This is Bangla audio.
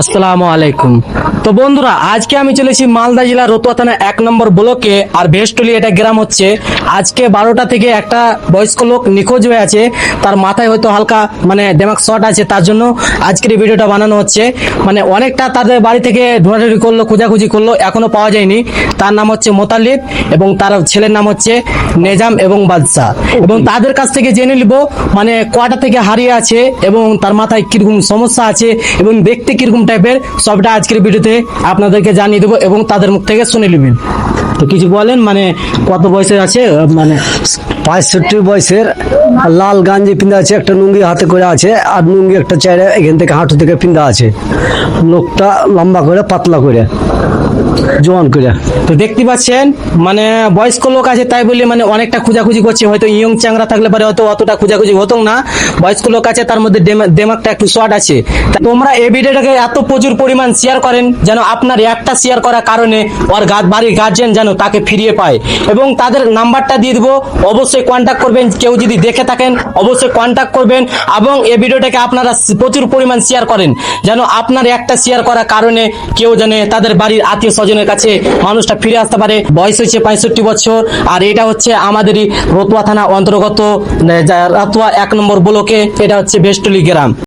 আসসালামু আলাইকুম। তো বন্ধুরা, আজকে আমি চলেছি মালদা জেলার রতুয়া থানা এক নম্বর ব্লকে, আর ভেস্টলি এটা গ্রাম হচ্ছে। আজকে বারোটা থেকে একটা বয়স্ক লোক নিখোঁজ হয়ে আছে। তার মাথায় হয়তো হালকা মানে দেমাক শট আছে, তার জন্য আজকের এই ভিডিওটা বানানো হচ্ছে। মানে অনেকটা তাদের বাড়ি থেকে ঢোড়াঢুড়ি করল, খোঁজাখুঁজি করল, এখনও পাওয়া যায়নি। তার নাম হচ্ছে মোতালিব, এবং তার ছেলের নাম হচ্ছে নেজাম এবং বাদশাহ এবং তাদের কাছ থেকে জেনে নিব মানে কটা থেকে হারিয়ে আছে, এবং তার মাথায় কীরকম সমস্যা আছে, এবং দেখতে কীরকম টাইপের সবটা আজকের ভিডিওতে আপনাদেরকে জানিয়ে দেবো এবং তাদের মুখ থেকে শুনে নেবেন। তো কিছু বলেন মানে কত বয়সের আছে মানে পঁয়ষট্টি বয়সের লাল গাঞ্জি পিন্ধা আছে, একটা লুঙ্গি হাতে করে আছে, আর লুঙ্গি একটা চাইরে এখান থেকে হাঁটু থেকে পিন্ধা আছে। লোকটা লম্বা করে, পাতলা করে, জোয়ান করে। তো দেখতে পাচ্ছেন মানে বয়স্ক লোক আছে তাই বলে মানে অনেকটা খোঁজাখুঁজি করছে, হয়তো ইয়ং চ্যাংরা থাকলে পারে হয়তো অতটা খোঁজাখুঁজি হতো না। বয়স্ক লোক আছে, তার মধ্যে দেমা- দেমাগটা একটু শর্ট আছে। তোমরা এই ভিডিওটাকে এত প্রচুর পরিমাণ শেয়ার করেন, যেন আপনার একটা শেয়ার করার কারণে ওর বাড়ির গার্জেন যেন তাকে ফিরিয়ে পায়। এবং তাদের নাম্বারটা দিয়ে দেবো, অবশ্যই কন্ট্যাক্ট করবেন। কেউ যদি দেখে থাকেন, অবশ্যই কন্ট্যাক্ট করবেন এবং এই ভিডিওটাকে আপনারা প্রচুর পরিমাণ শেয়ার করেন। যেন আপনার একটা শেয়ার করার কারণে কেউ জানে তাদের বাড়ির আত্মীয় স্বজনের কাছে মানুষটা ফিরে আসতে পারে। বয়স হচ্ছে পঁয়ষট্টি বছর, আর এটা হচ্ছে আমাদেরই রতুয়া থানা অন্তর্গত রতুয়া এক নম্বর ব্লকে, এটা হচ্ছে বেস্টলি গ্রাম।